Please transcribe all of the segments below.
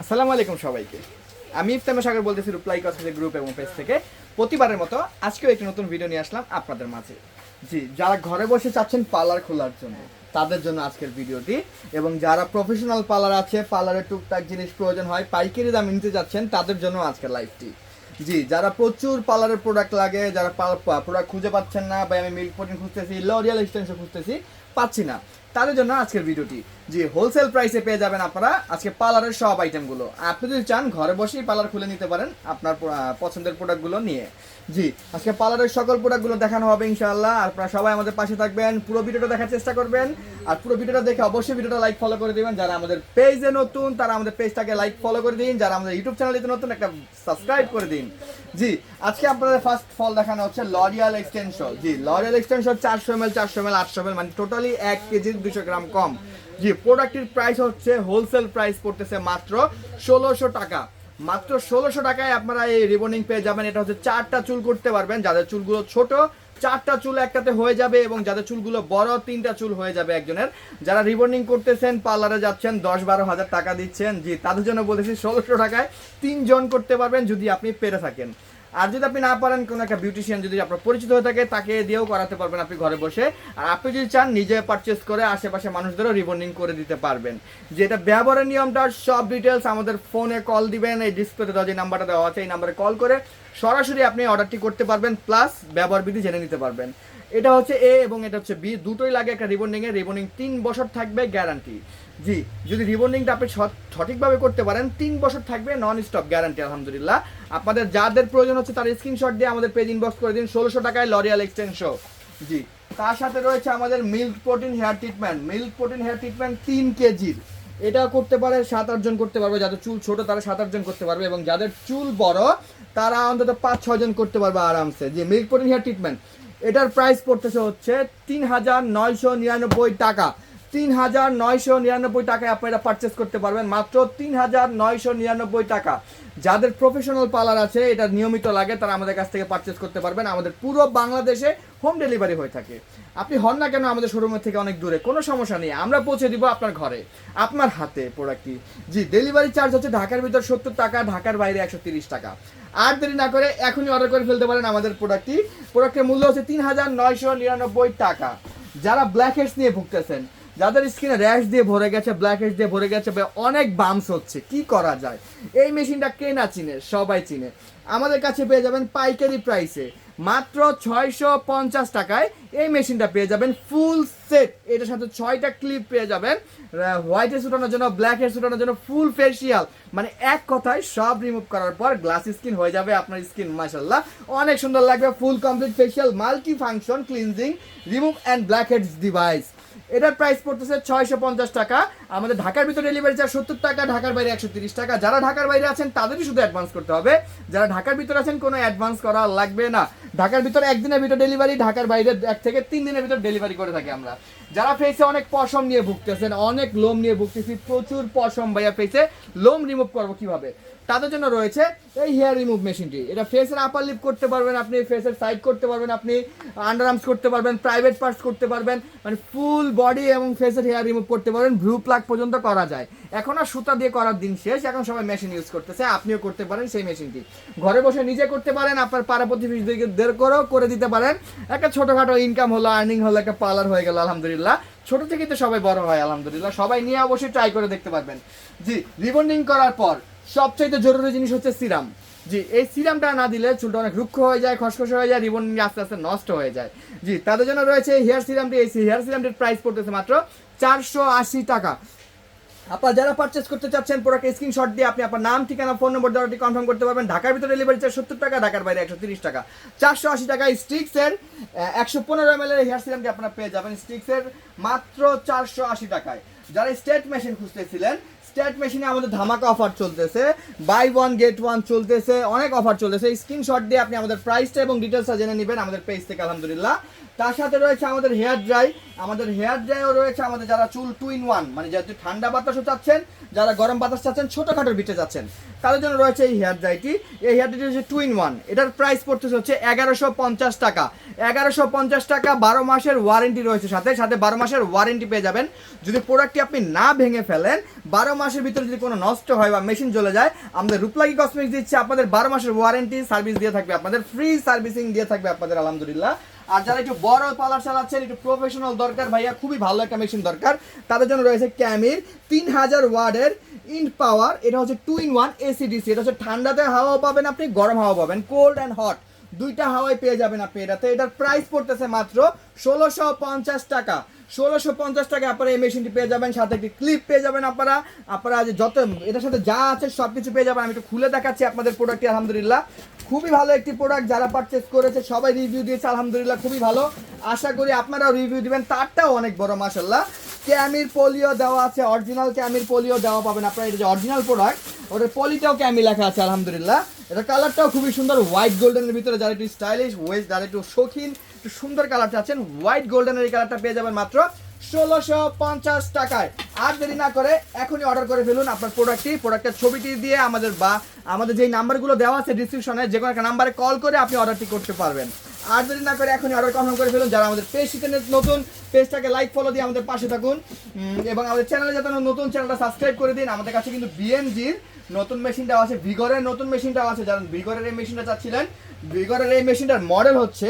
আসসালামু আলাইকুম সবাইকে। আমি ইফতামা সাগর বলতেছি রিপ্লাই কসমেটিক গ্রুপ এবং পেজ থেকে। প্রতিবারের মতো আজকেও একটি নতুন ভিডিও নিয়ে আসলাম আপনাদের মাঝে। জি, যারা ঘরে বসে চাচ্ছেন পার্লার খোলার জন্য, তাদের জন্য আজকের ভিডিওটি। এবং যারা প্রফেশনাল পার্লার আছে পার্লারের টুকটাক জিনিস প্রয়োজন হয়, পাইকারি দাম নিতে যাচ্ছেন, তাদের জন্য আজকের লাইভটি। জি, যারা প্রচুর পার্লারের প্রোডাক্ট লাগে, যারা প্রোডাক্ট খুঁজে পাচ্ছেন না, বা আমি মিল্ক প্রোটিন খুঁজতেছি, লরিয়াল এক্সটেনশন খুঁজতেছি, পাচ্ছি না, তাদের জন্য আজকের ভিডিওটি। জি হোলসেল প্রাইসে পেয়ে যাবেন আপনারা আজকে পার্লারের সব আইটেমগুলো আপনি যদি চান, ঘরে বসেই পার্লার খুলে নিতে পারেন আপনার পছন্দের প্রোডাক্টগুলো নিয়ে। জি, আজকে পার্লারের সকল প্রোডাক্টগুলো দেখানো হবে ইনশাআল্লাহ। আপনারা সবাই আমাদের পাশে থাকবেন, পুরো ভিডিওটা দেখার চেষ্টা করবেন। আর পুরো ভিডিওটা দেখে অবশ্যই ভিডিওটা লাইক ফলো করে দিবেন। যারা আমাদের পেজে নতুন, তারা আমাদের পেজটাকে লাইক ফলো করে দিন। যারা আমাদের ইউটিউব চ্যানেলে নতুন, একটা সাবস্ক্রাইব করে দিন। জি, আজকে আপনাদের ফার্স্ট ফল দেখানো হচ্ছে লরিয়াল এক্সটেনশন জি লরিয়াল এক্সটেনশন চারশো এম এল চারশো এম এল আটশো এম এল মানে টোটালি এক কেজি দুশো গ্রাম কম। জি প্রোডাক্টের প্রাইস হচ্ছে হোলসেল প্রাইস পড়তেছে মাত্র ষোলোশো টাকা। মাত্র ষোলোশো টাকায় আপনারা এই রিবনিং পেয়ে যাবেন। এটা হচ্ছে চারটা চুল করতে পারবেন। যাদের চুলগুলো ছোট, চারটা চুল একটাতে হয়ে যাবে এবং যাদের চুলগুলো বড়, তিনটা চুল হয়ে যাবে একজনের। যারা রিবনিং করতেছেন, পার্লারে যাচ্ছেন দশ বারো হাজার টাকা দিচ্ছেন, জি, তাদের জন্য বলেছি ষোলোশো টাকায় তিনজন করতে পারবেন যদি আপনি পেরে থাকেন। আর যদি আপনি না পারেন কোনো একটা বিউটিশিয়ান যদি আপনার পরিচিত হয়ে থাকে, তাকে দিয়েও করাতে পারবেন আপনি ঘরে বসে। আর আপনি যদি চান, নিজে পারচেস করে আশেপাশে মানুষদেরও রিবন্ডিং করে দিতে পারবেন। যেটা ব্যবহারের নিয়মটা, সব ডিটেলস আমাদের ফোনে কল দিবেন, এই ডিসপ্লেতে দেওয়া যে নাম্বারটা দেওয়া আছে, এই নাম্বারে কল করে সরাসরি আপনি অর্ডারটি করতে পারবেন প্লাস ব্যবহার বিধি জেনে নিতে পারবেন। এটা হচ্ছে এ এবং এটা হচ্ছে বি দুটোই লাগে একটা রিবন্ডিং এ রিবন্ডিং তিন বছর থাকবে গ্যারান্টি জি, যদি রিবন্ডিংটা আপনি সঠিকভাবে করতে পারেন, তিন বছর থাকবে নন স্টপ গ্যারান্টি আলহামদুলিল্লাহ। আপনাদের যাদের প্রয়োজন হচ্ছে তার স্ক্রিনশট দিয়ে আমাদের পেজ ইনবক্স করে দিন, ষোলোশো টাকায় লরিয়াল এক্সটেনশো জি, তার সাথে রয়েছে আমাদের milk protein hair treatment milk protein hair treatment তিন কেজির এটা করতে পারে সাত আটজন করতে পারবে, যাদের চুল ছোট তারা সাত আটজন করতে পারবে, এবং যাদের চুল বড় তারা অন্তত পাঁচ ছজন করতে পারবে আরামসে। যে মিল্ক প্রোটিন হেয়ার ট্রিটমেন্ট এটার প্রাইস পড়তেছে হচ্ছে তিন হাজার নয়শো নিরানব্বই টাকা। তিন হাজার নয়শো নিরানব্বই টাকায় আপনি এটা পারচেস করতে পারবেন। মাত্র তিন হাজার নয়শো নিরানব্বই টাকা। যাদের প্রফেশনাল পার্লার আছে, এটা নিয়মিত লাগে, তারা আমাদের কাছ থেকে পারচেস করতে পারবেন। আমাদের পুরো বাংলাদেশে হোম ডেলিভারি হয়ে থাকে। আপনি হন না কেন আমাদের শোরুমের থেকে অনেক দূরে, কোনো সমস্যা নেই। আমরা পৌঁছে দিব আপনার ঘরে, আপনার হাতে প্রোডাক্টটি জি ডেলিভারি চার্জ হচ্ছে ঢাকার ভিতর সত্তর টাকা, ঢাকার বাইরে একশো টাকা। আর দেরি না করে এখনই অর্ডার করে ফেলতে পারেন আমাদের প্রোডাক্টটি প্রোডাক্টের মূল্য হচ্ছে তিন হাজার নয়শো নিরানব্বই টাকা। যারা ব্ল্যাক হেডস নিয়ে ভুগতেছেন যাদের স্কিনে র্যাশ দিয়ে ভরে গেছে ব্ল্যাক হেডস দিয়ে ভরে গেছে অনেক বামস হচ্ছে, কি করা যায়? এই মেশিনটা কে না চিনে? সবাই চিনে। আমাদের কাছে পেয়ে যাবেন পাইকারি প্রাইসে মাত্র ছয়শো পঞ্চাশ টাকায় এই মেশিনটা পেয়ে যাবেন ফুল সেট এটার সাথে ছয়টা ক্লিপ পেয়ে যাবেন হোয়াইট হেড শুটানোর জন্য ব্ল্যাক হেড শুটানোর জন্য ফুল ফেসিয়াল মানে এক কথায় সব রিমুভ করার পর গ্লাস স্কিন হয়ে যাবে আপনার স্কিন মাসাল্লাহ অনেক সুন্দর লাগবে full complete facial multi function cleansing remove and black heads device এটার প্রাইস পড়তেছে ছয়শো পঞ্চাশ টাকা। আমাদের ঢাকার ভিতরে ডেলিভারি চার্জ সত্তর টাকা, ঢাকার বাইরে একশো তিরিশ টাকা। যারা ঢাকার বাইরে আছেন, তাদেরই শুধু অ্যাডভান্স করতে হবে। যারা ঢাকার ভিতরে আছেন, কোনো অ্যাডভান্স করা লাগবে না। ঢাকার ভিতরে একদিনের ভিতরে ডেলিভারি ঢাকার বাইরে এক থেকে তিন দিনের ভিতরে ডেলিভারি করে থাকি আমরা। যারা ফেসে অনেক পশম নিয়ে ভুগতেছেন, অনেক লোম নিয়ে ভুগতেছি, প্রচুর পশম ভাইয়া ফেসে লোম রিমুভ করব কীভাবে? তাদের জন্য রয়েছে এই হেয়ার রিমুভ মেশিনটি এটা ফেসের আপার লিপ করতে পারবেন আপনি ফেসের সাইড করতে পারবেন আপনি আন্ডার আর্মস করতে পারবেন প্রাইভেট পার্টস করতে পারবেন মানে ফুল বডি এবং ফেসের হেয়ার রিমুভ করতে পারবেন ভ্রু প্লাক পর্যন্ত করা যায়। এখন আর সুতা দিয়ে করার দিন শেষ, এখন সবাই মেশিন ইউজ করতেছে, আপনিও করতে পারেন সেই মেশিনটি ঘরে বসে নিজে করতে পারেন, আপনার পাড়া প্রতিবেশীদেরকে দের করেও করে দিতে পারেন। একটা ছোটোখাটো ইনকাম হলো আর্নিং হলো, একটা পার্লার হয়ে গেল, আলহামদুলিল্লাহ। ছোট থেকে তো সবাই বড় হয়, আলহামদুলিল্লাহ। সবাই নিয়ে অবশ্যই ট্রাই করে দেখতে পারবেন। জি রিবন্ডিং করার পর সবচাইতে জরুরি জিনিস হচ্ছে সিরাম। জি, এই সিরামটা না দিলে চুলটা অনেক রুক্ষ হয়ে যায়, খসখসে হয়ে যায়, রিবন আস্তে আস্তে নষ্ট হয়ে যায়। জি, তাদের জন্য রয়েছে হেয়ার সিরামটি, এই হেয়ার সিরামটির প্রাইস পড়তেছে মাত্র চারশো আশি টাকা। আপনারা যারা পারচেস করতে চাচ্ছেন প্রোডাক্ট স্ক্রিনশট দিয়ে আপনি আপনার নাম, ঠিকানা ফোন নম্বর দেওয়াটি কনফার্ম করতে পারবেন। ঢাকার ভিতরে ডেলিভারি চার্জ সত্তর টাকা, ঢাকার বাইরে একশো তিরিশ টাকা। চারশো আশি টাকা স্টিক্সের একশো পনেরো এম এল এর হেয়ার সিরামটি আপনারা পেয়ে যাবেন স্টিক্সের মাত্র চারশো আশি টাকায়। যারা স্টেট মেশিন খুঁজতেছিলেন স্টেট মেশিনে আমাদের ধামাকা অফার চলতেছে বাই ওয়ান গেট ওয়ান চলতেছে, অনেক অফার চলতেছে। স্ক্রিনশট দিয়ে আপনি আমাদের প্রাইসটা এবং ডিটেলসটা জেনে নেবেন আমাদের পেজ থেকে, আলহামদুলিল্লাহ। তার সাথে রয়েছে আমাদের হেয়ার ড্রাই আমাদের হেয়ার ড্রাইও রয়েছে আমাদের যারা চুল টু ইন ওয়ান মানে যারা ঠান্ডা বাতাসও চাচ্ছেন, যারা গরম বাতাস চাচ্ছেন ছোটোখাটোর বিটে যাচ্ছেন। তাদের জন্য রয়েছে এই হেয়ার ড্রাইটি এই হেয়ার ড্রাইটি হচ্ছে টু ইন ওয়ান এটার প্রাইস পড়তেছে হচ্ছে এগারোশো পঞ্চাশ টাকা। এগারোশো পঞ্চাশ টাকা বারো মাসের ওয়ারেন্টি রয়েছে সাথে সাথে বারো মাসের ওয়ারেন্টি পেয়ে যাবেন। যদি প্রোডাক্টটি আপনি না ভেঙে ফেলেন, বারো মাসের ভিতরে যদি কোনো নষ্ট হয় বা মেশিন চলে যায়, আমাদের রূপলাগি কসমেটিক্স দিচ্ছে আপনাদের বারো মাসের ওয়ারেন্টি সার্ভিস দিয়ে থাকবে, আপনাদের ফ্রি সার্ভিসিং দিয়ে থাকবে আপনাদের, আলহামদুলিল্লাহ। আর যারা একটু বড় পার্লার চালাচ্ছেন, একটু প্রফেশনাল দরকার ভাইয়া, খুবই ভালো একটা মেশিন দরকার। তাদের জন্য রয়েছে ক্যামির তিন হাজার ওয়ার্ডের ইন পাওয়ার এটা হচ্ছে টু ইন ওয়ান এসিডিসি এটা হচ্ছে ঠান্ডাতে হাওয়া পাবেন আপনি, গরম হাওয়া পাবেন কোল্ড অ্যান্ড হট দুইটা হাওয়ায় পেয়ে যাবেন আপনি এটাতে। এটার প্রাইস পড়তেছে মাত্র ষোলোশো পঞ্চাশ টাকা। ষোলোশো পঞ্চাশ টাকা আপনারা এই মেশিনটি পেয়ে যাবেন, সাথে একটি ক্লিপ পেয়ে যাবেন আপনারা। আপনারা যে যত এটার সাথে যা আছে সব কিছু পেয়ে যাবেন। আমি একটু খুলে দেখাচ্ছি আপনাদের প্রোডাক্টটি আলহামদুলিল্লাহ। খুবই ভালো একটি প্রোডাক্ট যারা পারচেস করেছে, সবাই রিভিউ দিয়েছে, আলহামদুলিল্লাহ, খুবই ভালো। আশা করি আপনারাও রিভিউ দিবেন, তারটাও অনেক বড় মাসাল্লাহ ক্যামির পোলিও দেওয়া আছে অরিজিনাল ক্যামির পোলিও দেওয়া পাবেন আপনারা। এটা যে অরিজিনাল প্রোডাক্ট ওটার পলিটাও ক্যামি লেখা আছে, আলহামদুলিল্লাহ। এটা কালারটাও খুবই সুন্দর হোয়াইট গোল্ডেনের ভিতরে যারা একটু স্টাইলিশ ওয়েস্ট যারা একটু শৌখিন একটু সুন্দর কালার চাচ্ছেন হোয়াইট গোল্ডেনের এই কালারটা পেয়ে যাবেন মাত্র ষোলোশো পঞ্চাশ টাকায়। আর দেরি না করে এখনই অর্ডার করে ফেলুন আপনার প্রোডাক্টটি প্রোডাক্টের ছবিটি দিয়ে আমাদের বা আমাদের যেই নাম্বারগুলো দেওয়া আছে ডিসক্রিপশনে যে কোনো একটা নাম্বারে কল করে আপনি অর্ডারটি করতে পারবেন। আর দেরি না করে এখনই অর্ডার কনফার্ম করে ফেলুন, যারা আমাদের পেজ শিখে নতুন পেজটাকে লাইক ফলো দিয়ে আমাদের পাশে থাকুন। এবং আমাদের চ্যানেলে যাতে নতুন চ্যানেলটা সাবস্ক্রাইব করে দিন, আমাদের কাছে কিন্তু বিএনজির নতুন মেশিনটাও আছে ভিগরের নতুন মেশিনটাও আছে। যারা ভিগরের এই মেশিনটা চাচ্ছিলেন ভিগরের এই মেশিনটার মডেল হচ্ছে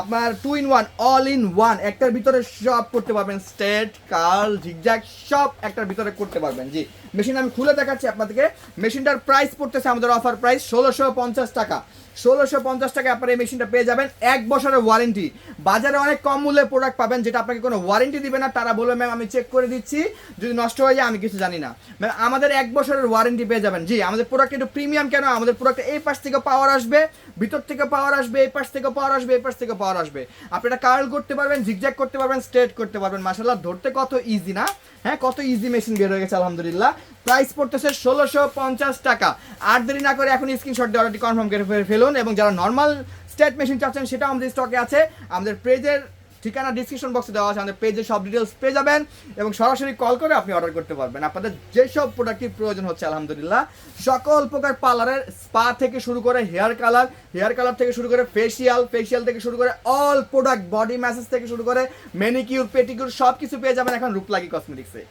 আপনার two in one all in one একটার ভিতরে সব করতে পারবেন স্ট্রেট কার্ল ঝিকঝ্যাক সব একটার ভিতরে করতে পারবেন। জি মেশিন আমি খুলে দেখাচ্ছি আপনাদেরকে। মেশিনটার প্রাইস পড়তেছে আমাদের অফার প্রাইস ষোলোশো পঞ্চাশ টাকা। ষোলোশো পঞ্চাশ টাকা আপনার এই মেশিনটা পেয়ে যাবেন এক বছরের ওয়ারেন্টি বাজারে অনেক কম মূল্যে প্রোডাক্ট পাবেন, যেটা আপনাকে কোনো ওয়ারেন্টি দিবে না। তারা বলবে ম্যাম আমি চেক করে দিচ্ছি। যদি নষ্ট হয়ে যায়, আমি কিছু জানি না। ম্যাম আমাদের এক বছরের ওয়ারেন্টি পেয়ে যাবেন। জি, আমাদের প্রোডাক্ট একটু প্রিমিয়াম কেন? আমাদের প্রোডাক্ট এই পাশ থেকে পাওয়ার আসবে। ভিতর থেকে পাওয়ার আসবে, এই পাশ থেকে পাওয়ার আসবে, এই পাশ থেকে পাওয়ার আসবে। আপনি এটা কার্ল করতে পারবেন জিগজ্যাগ করতে পারবেন স্ট্রেট করতে পারবেন। মাসাল্লাহ ধরতে কত ইজি না? হ্যাঁ কত ইজি মেশিন বের হয়ে গেছে, আলহামদুলিল্লাহ। প্রাইস পড়তেছে ষোলোশো পঞ্চাশ টাকা। আর দেরি না করে এখন স্ক্রিনশট দিয়ে অর্ডারটি কনফার্ম করে ফেলুন। এবং যারা নর্মাল স্টেট মেশিন চাচ্ছেন সেটা আমাদের স্টকে আছে। আমাদের পেজের ঠিকানা ডিসক্রিপশন বক্সে দেওয়া আছে, আমাদের পেজে সব ডিটেলস পেয়ে যাবেন এবং সরাসরি কল করে আপনি অর্ডার করতে পারবেন। আপনাদের যেসব প্রোডাক্টের প্রয়োজন হচ্ছে, আলহামদুলিল্লাহ, সকল প্রকার পার্লারের স্পা থেকে শুরু করে হেয়ার কালার হেয়ার কালার থেকে শুরু করে ফেসিয়াল ফেসিয়াল থেকে শুরু করে অল প্রোডাক্ট বডি ম্যাসেজ থেকে শুরু করে মেনিকিউর পেটিকিউর সব কিছু পেয়ে যাবেন এখন রূপলাগি কসমেটিক্সে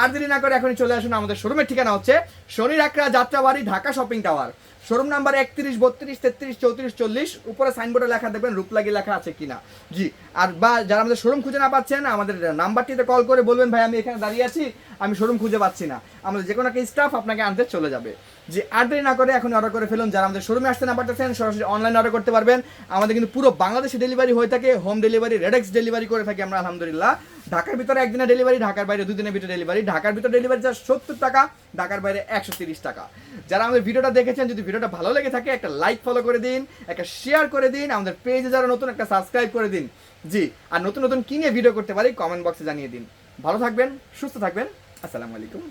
আর দেরি না করে এখনই চলে আসুন, আমাদের শোরুমের ঠিকানা হচ্ছে শনি রাকরা Jatrabari, Dhaka shopping tower showroom number একত্রিশ, বত্রিশ, তেত্রিশ, চৌত্রিশ, চল্লিশ। উপরে সাইনবোর্ডে লেখা দেখবেন, রূপলাগি লেখা আছে কিনা। জি, আর বা যারা আমাদের শোরুম খুঁজে না পাচ্ছেন, আমাদের নাম্বারটিতে কল করে বলবেন, ভাই, আমি এখানে দাঁড়িয়ে আছি, আমি শোরুম খুঁজে পাচ্ছি না। আমাদের যে কোনো একটা স্টাফ আপনাকে আনতে চলে যাবে। যে আর না করে এখন অর্ডার করে ফেলুন। যারা আমাদের শোরুমে আসতে না পারতেছেন, সরাসরি অনলাইন অর্ডার করতে পারবেন। আমাদের কিন্তু পুরো বাংলাদেশে ডেলিভারি হয়ে থাকে হোম ডেলিভারি রেডেক্স ডেলিভারি করে থাকি আমরা, আলহামদুলিল্লাহ। ঢাকার ভিতরে একদিনে ডেলিভারি ঢাকার বাইরে দুদিনের ভিতরে ডেলিভারি ঢাকার ভিতরে ডেলিভারি চার্জ সত্তর টাকা, ঢাকার বাইরে একশো তিরিশ টাকা। যারা আমাদের ভিডিওটা দেখেছেন, যদি ভিডিওটা ভালো লেগে থাকে, একটা লাইক ফলো করে দিন, একটা শেয়ার করে দিন, আমাদের পেজে যারা নতুন, একটা সাবস্ক্রাইব করে দিন। জি, আর নতুন নতুন কিনে ভিডিও করতে পারি কমেন্ট বক্সে জানিয়ে দিন। ভালো থাকবেন, সুস্থ থাকবেন, আসসালামু আলাইকুম।